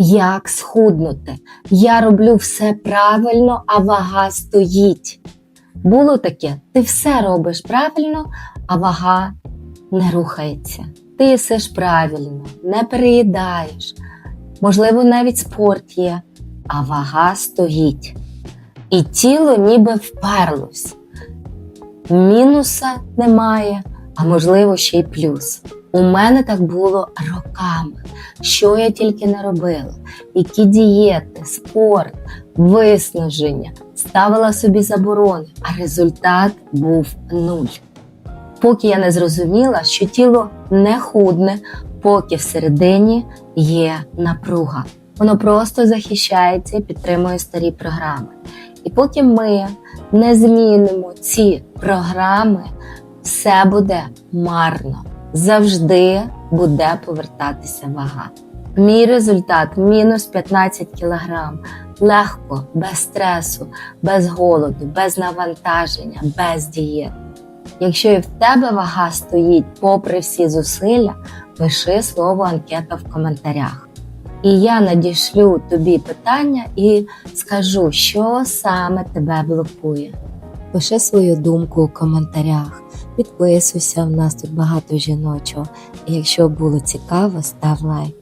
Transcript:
Як схуднути? Я роблю все правильно, а вага стоїть. Було таке, ти все робиш правильно, а вага не рухається. Ти їсиш правильно, не переїдаєш. Можливо, навіть спорт є, а вага стоїть. І тіло ніби вперлось. Мінуса немає, а можливо ще й плюс. У мене так було роками. Що я тільки не робила, які дієти, спорт, виснаження, ставила собі заборони, а результат був нуль. Поки я не зрозуміла, що тіло не худне, поки всередині є напруга. Воно просто захищається і підтримує старі програми. І поки ми не змінимо ці програми, все буде марно. Завжди буде повертатися вага. Мій результат мінус 15 кілограм. Легко, без стресу, без голоду, без навантаження, без дієт. Якщо і в тебе вага стоїть попри всі зусилля, пиши слово анкета в коментарях. І я надішлю тобі питання і скажу, що саме тебе блокує. Пиши свою думку у коментарях, підписуйся, в нас тут багато жіночого. І якщо було цікаво, став лайк.